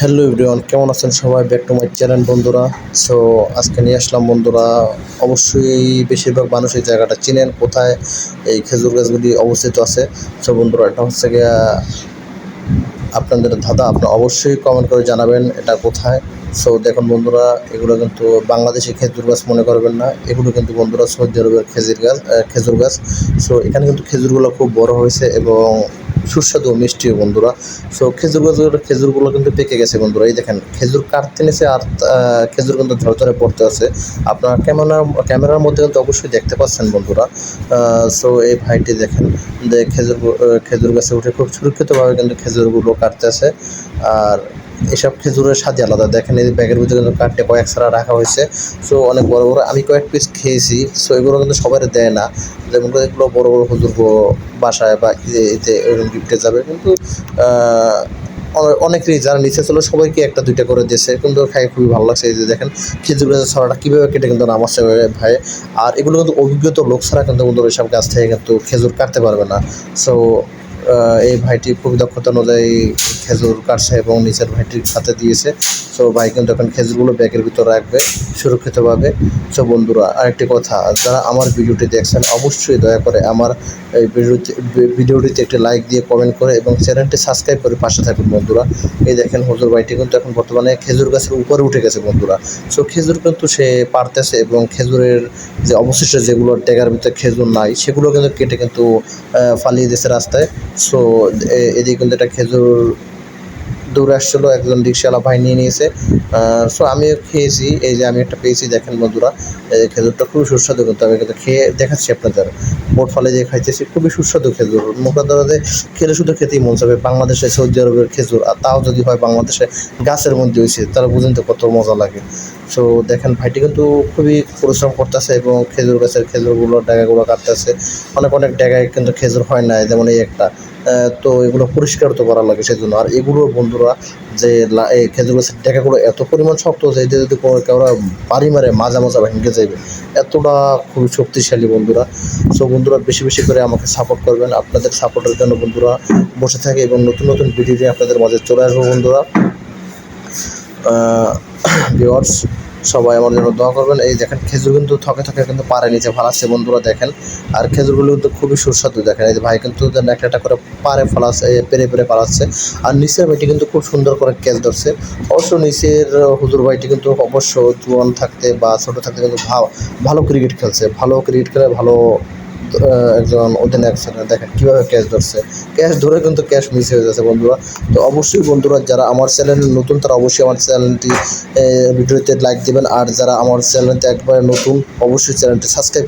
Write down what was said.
Hello everyone কেমন আছেন সবাই? ব্যাক টু মাই চ্যানেল বন্ধুরা। সো আজকে নিয়ে আসলাম বন্ধুরা, অবশ্যই বেশিরভাগ মানুষ এই জায়গাটা চিনেন, কোথায়? এই খেজুর গাছগুলি অবস্থিত আছে। সো বন্ধুরা, এটা হচ্ছে গিয়ে আপনাদের ধাঁধা আপনারা অবশ্যই কমেন্ট করে জানাবেন এটা কোথায়। সো দেখুন বন্ধুরা, এগুলো কিন্তু বাংলাদেশি খেজুর গাছ মনে করবেন না। এগুলো কিন্তু বন্ধুরা সৌদি আরবের খেজুর গাছ খেজুর গাছ। সো এখানে কিন্তু খেজুরগুলো খুব বড় হয়েছে এবং সুস্বাদু মিষ্টি বন্ধুরা। সো খেজুর গাছগুলো খেজুরগুলো কিন্তু পেকে গেছে বন্ধুরা। এই দেখেন, খেজুর কাটতে নিছে আর খেজুর কিন্তু ঝরঝরে পড়তে আছে। আপনার ক্যামেরা, ক্যামেরার মধ্যে কিন্তু অবশ্যই দেখতে পাচ্ছেন বন্ধুরা। সো এই ভাইটি দেখেন, যে খেজুর খেজুর গাছে উঠে খুব সুরক্ষিতভাবে কিন্তু খেজুরগুলো কাটতে আছে আর এসব খেজুরের স্বাদই আলাদা। দেখেন এই ব্যাগের ভিতরে কিন্তু কাটতে কয়েক ছাড়া রাখা হয়েছে। সো অনেক বড় বড় আমি কয়েক পিস খেয়েছি। সো এগুলো কিন্তু সবাই দেয় না। যেমন এগুলো বড় বড় হুজুর বাসায় বা এতে এরকম গিফটে যাবে। কিন্তু অনেকেরই যারা নিচে ছিল সবাইকে একটা, দুইটা করে দিয়েছে। কিন্তু খাই খুবই ভালো লাগছে। এই যে দেখেন খেজুর ছড়াটা কীভাবে কেটে কিন্তু নামাচ্ছে ভাই। আর এগুলো কিন্তু অভিজ্ঞতা লোক ছাড়া কিন্তু বন্ধুরা এসব গাছ থেকে কিন্তু খেজুর কাটতে পারবে না। সো এই ভাইটি খুবই দক্ষতা অনুযায়ী খেজুর কাটছে এবং নিচের ভাইটির সাথে দিয়েছে। সো ভাই কিন্তু এখন খেজুরগুলো ব্যাগের ভিতর রাখবে সুরক্ষিতভাবে। সো বন্ধুরা, আরেকটি কথা, যারা আমার ভিডিওটি দেখছেন, অবশ্যই দয়া করে আমার এই ভিডিওটি ভিডিওটিতে একটি লাইক দিয়ে কমেন্ট করে এবং চ্যানেলটি সাবস্ক্রাইব করে পাশে থাকুন, বন্ধুরা। এই দেখেন হুজুর ভাইটি কিন্তু এখন বর্তমানে খেজুর গাছের উপরে উঠে গেছে, বন্ধুরা। সো খেজুর কিন্তু সে পারতেছে এবং খেজুরের যে অবশিষ্ট যেগুলো ডেগার ভিতরে খেজুর নাই, সেগুলো কিন্তু কেটে কিন্তু ফালিয়ে দিয়েছে রাস্তায়। সো এদিকে কিন্তু একটা খেজুর দৌড়ে আসছিল, একজন রিক্সাওয়ালা ভাই নিয়ে নিয়েছে। সো আমিও খেয়েছি, এই যে আমি একটা পেয়েছি, দেখেন বন্ধুরা, এই খেজুরটা খুবই সুস্বাদু কিন্তু আমি কিন্তু খেয়ে দেখাচ্ছি আপনাদের। বোট ফলে যে খাইতেছি, খুবই সুস্বাদু খেজুর। মুখাদারাতে খেলে শুধু খেতেই মন যাবে বাংলাদেশে, সৌদি আরবের খেজুর, আর তাও যদি হয় বাংলাদেশে, গাছের মধ্যে হয়েছে তারা বুঝেন তো কত মজা লাগে। সো দেখেন ভাইটি কিন্তু খুবই পরিশ্রম করতেছে এবং খেজুর গাছের খেজুরগুলো, ডেগাগুলো কাটতেছে। অনেক অনেক ডেগায় কিন্তু খেজুর হয় না যেমন এই একটা। তো এগুলো পরিষ্কার তো করা লাগে সেই জন্য আর এগুলো বন্ধুরা যে এই খেজুর গাছের ডেকাগুলো এত পরিমাণ শক্ত যে এতে যদি কোনো কেউ বাড়ি মারে, মাজা মাজা ভেঙে যাবে এতটা খুবই শক্তিশালী বন্ধুরা। সো বন্ধুরা বেশি বেশি করে আমাকে সাপোর্ট করবেন। আপনাদের সাপোর্টের জন্য বন্ধুরা বসে থাকে এবং নতুন নতুন ভিডিও নিয়ে আপনাদের মাঝে চলে আসব বন্ধুরা। ভিওয়ার্স সবাই আমার জন্য দোয়া করবেন। এই দেখেন, খেজুর কিন্তু থকে থকে কিন্তু পারে নিচে ফালাচ্ছে, বন্ধুরা দেখেন। আর খেজুরগুলো কিন্তু খুবই সুস্বাদু, দেখেন। এই যে ভাই কিন্তু একটা একটা করে পারে ফালাচ্ছে পেরে পেরে ফালাচ্ছে আর নিচের ভাইটি কিন্তু খুব সুন্দর করে ক্যাচ ধরছে। অবশ্য নিচের হুজুর ভাইটি কিন্তু অবশ্য জুয়ান থাকতে বা ছোটো থাকতে কিন্তু ভালো ক্রিকেট খেলছে। ভালো ক্রিকেট খেলে ভালো একজন অধিনায়ক ছিলেন দেখেন কীভাবে ক্যাচ ধরছে। ক্যাচ ধরে কিন্তু ক্যাশ মিস হয়ে যাচ্ছে বন্ধুরা। তো অবশ্যই বন্ধুরা, যারা আমার চ্যানেল নতুন, তারা অবশ্যই আমার চ্যানেলটি ভিডিওতে লাইক দেবেন। আর যারা আমার চ্যানেলটি একবারে নতুন, অবশ্যই চ্যানেলটি সাবস্ক্রাইব